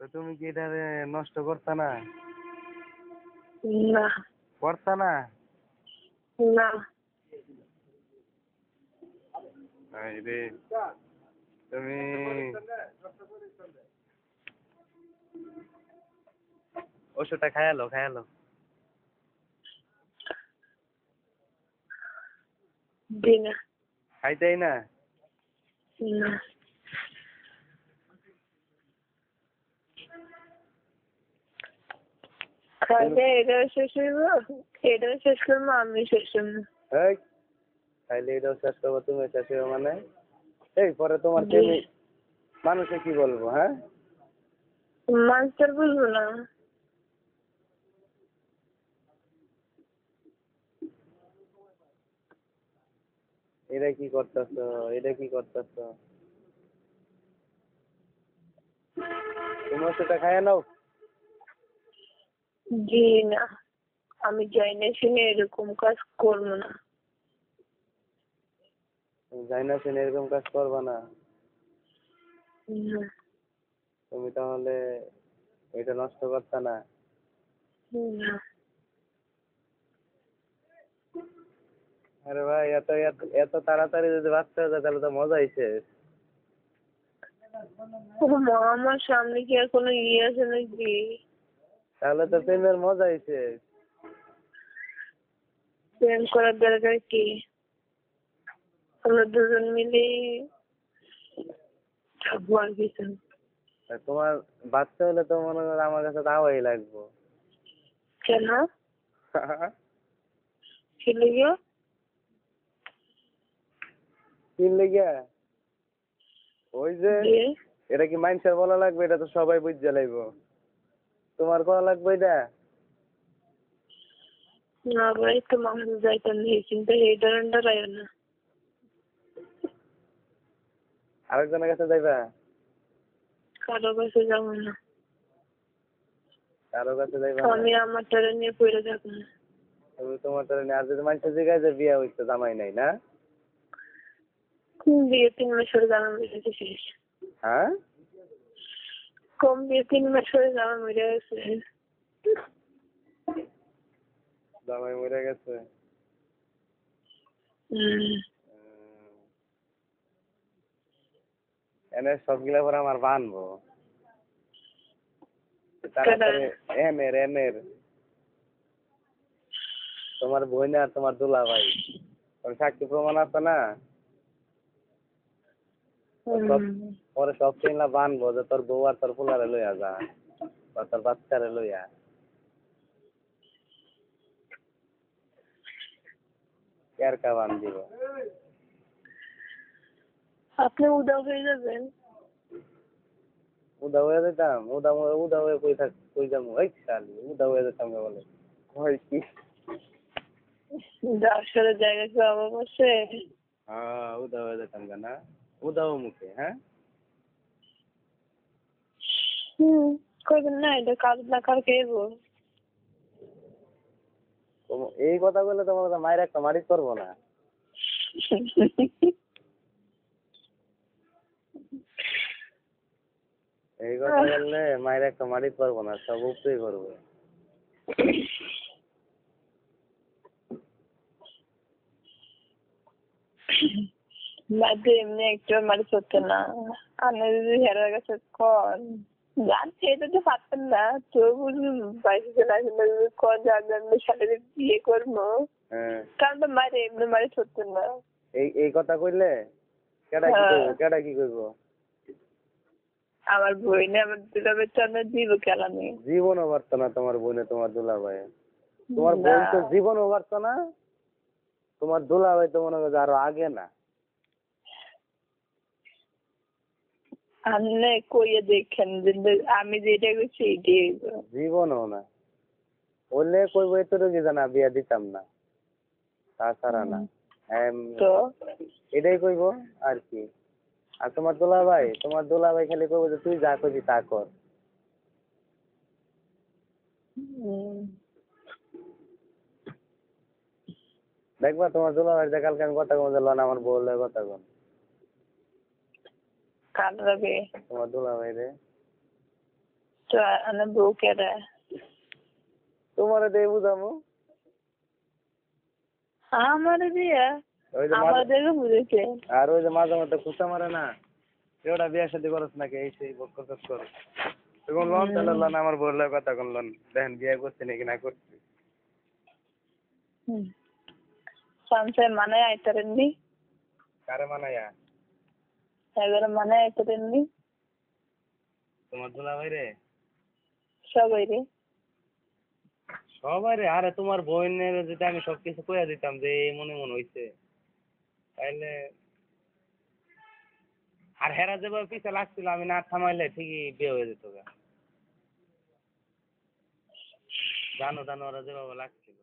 তো তুমি কি এটারে নষ্ট করতা না? না। করতা না? না। তুমি ওষুধটা খায়ালো খায়ালো খাইতেই না? না। এটাও শেষ হইব? এটাও শেষ করব আমি শেষ করব। এই খাইলে এটাও শেষ করব তুমি শেষ হইবো মানে। এই পরে তোমার। মানুষে কি বলব হ্যাঁ? মাস্টার বুঝব না। এটা কি করতেছ? এটা কি করতেছ? তুমি সেটা খাইয়া নাও। জি না। আমি যাই না শুনে এরকম কাজ করব না। তুমি যাই না শুনে এরকম কাজ করবা না। তুমি তাহলে এটা নষ্ট করতে না। আরে ভাই এত এত তাড়াতাড়ি যদি বাচ্চা হয়ে যায় তাহলে তো মজাই শেষ ও মা আমার সামনে কি আর কোনো ইয়ে আছে নাকি? তাহলে তো প্রেমের মজাই শেষ প্রেম করার দরকার কি? আমরা দুজন মিলে থাকব আর কিছু তোমার বাচ্চা হলে তো মনে করো আমার কাছে দাওয়াই লাগবো। কেন? ছেলে গিয়ে কিনলে গিয়া ওই যে যে এটা কি মানুষের বলা লাগবে? এটা তো সবাই বুঝতে লাগবো তোমার করা লাগবে এটা? না ভাই তো মানুষ যাইতাম নেই কিন্তু এই না। আরেকজনের কাছে যাইবা? কারও কাছে যাব না। কারও কাছে যাইবা? আমি আমার টারে নিয়ে পড়ে থাকব না। তুমি তোমার তাহলে আর যদি মানুষের জায়গায় যে বিয়া হইতো জামাই নাই না? বিয়ে? তিন মাস হয়ে জামা মেরে শেষ। হ্যাঁ? কম বিয়ে তিন মাস হয়ে জামা মেরে গেছে। জামাই মরে গেছে। এনে সবগুলা পরে আমার বানবো। এনের এনের তোমার বোন আর তোমার দুলা ভাই সাক্ষী প্রমাণ আছে না? পরে সব চিনলা বানবো যে তোর বউ আর তোর পোলারে লইয়া যা বা তোর বাচ্চারে লইয়া। কের কা বান দিব? আপনি উদাও হয়ে যাবেন। উদা হয়ে যেতাম উদা উদা হয়ে কই থাক কই যাব? এই শালি উদা হয়ে যেতাম কে বলে। হয় কি? জায়গা কি অভাব আছে। হ্যাঁ উদা হয়ে যেতাম না। উদাও মুখে হ্যাঁ? হম করবেন না এটা কাজ না কালকে এবো এই কথা বলে তোমার তো মায়ের একটা মারিত করব না। এই কথা বললে মায়ের একটা মারিত পারব না সব উপরেই করবে। বাদে এমনি একটু মারি করতে না। আপনি যদি হেরার কাছে কন। জানছি এটা তো পারতেন না তবু বাইরে চলে আসেন না যদি কন জানবেন আমি সাথে বিয়ে করব। কারণ তো মারে এমনি মারি করতেন না। এই এই কথা কইলে কেডা কি। কেডা কি কইবো? আমার বই না আমার দিব কেলামি জীবনও পারতো না তোমার বোনে তোমার দুলা ভাই। তোমার বোন তো জীবনও পারতো না তোমার দুলা ভাই তো মনে করছে আরও আগে না। আপনি কইয়ে দেখেন যে আমি যেটা করছি এইটাই হইবো। জীবনও না বললে কইবো এত রোগী জানা বিয়া দিতাম না তাছাড়া না তো এটাই কইবো আর কি আর তোমার দুলা ভাই তোমার দুলা ভাই খালি কইবো যে তুই যা করবি তা কর দেখবা তোমার দুলা ভাই কালকে আমি কথা কম লন আমার বউলে কথা কম কার রবে তোমার দুলা ভাই রে তো দে বুঝামু আমারে দিয়া আমার মাঝে মধ্যে না এওটা বিয়া শাদি করস নাকি এই সেই বক করস কর তখন লন বললে কথা কোন লন দেখেন বিয়ে করছে নাকি না করছে হুম সংসার মানে আইতারেন নি মানে আয়া এবার মানে নি তোমার দুলা ভাই রে? সবাই রে। সবাই রে? আরে তোমার বোনের আমি সবকিছু কইয়া দিতাম যে মনে মনে হইছে। তাইলে আর হেরা যেভাবে পিছে লাগছিল আমি না থামাইলে ঠিকই বিয়ে হয়ে যেত জানো জানো ওরা যেভাবে লাগছিল।